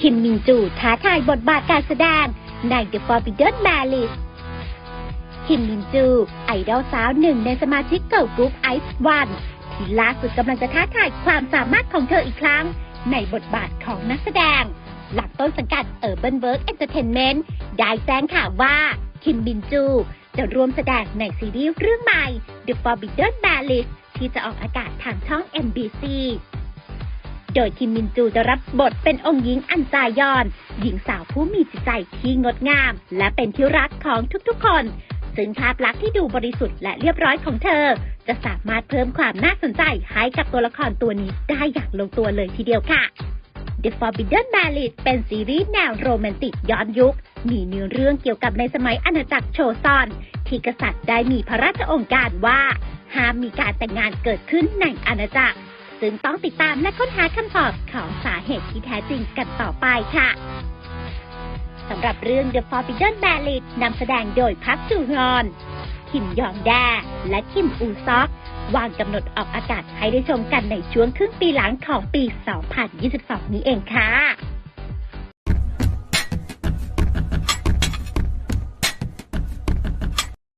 คิมมินจูท้าทายบทบาทการแสดงใน The Forbidden Marriage คิมมินจู ไอดอลสาวหนึ่งในสมาชิกเกิร์ลกรุ๊ปไอซ์วันที่ล่าสุดกำลังจะท้าทายความสามารถของเธออีกครั้ง ในบทบาทของนักแสดง หลังต้นสังกัด Urban Work Entertainment ได้แจ้งข่าวว่า คิมมินจู จะร่วมแสดงในซีรีส์เรื่องใหม่ The Forbidden Marriage ที่จะออกอากาศทางช่อง MBC โดยคิมมินจูจะรับบทเป็นองค์หญิงอันจายอน หญิงสาวผู้มีจิตใจที่งดงาม และเป็นที่รักของทุกๆคน ซึ่งภาพลักษณ์ที่ดูบริสุทธิ์และเรียบร้อยของเธอ จะสามารถเพิ่มความน่าสนใจให้กับตัวละครตัวนี้ได้อย่างลงตัวเลยทีเดียวค่ะ The Forbidden Marriage เป็นซีรีส์แนวโรแมนติกย้อนยุค มีเนื้อเรื่องเกี่ยวกับในสมัยอาณาจักรโชซอน ที่กษัตริย์ได้มีพระราชโองการว่าห้ามมีการแต่งงานเกิดขึ้นในอาณาจักร ซึ่งต้องติดตามและค้นหาคำตอบของสาเหตุที่แท้จริงกันต่อไปค่ะสำหรับเรื่อง The Forbidden m a r r i a g นำแสดงโดยพักจูฮอน คิมยองแด และคิมอูซอก วางกำหนดออกอากาศให้ได้ชมกันในช่วงครึ่งปีหลังของปี 2022 นี้เองค่ะ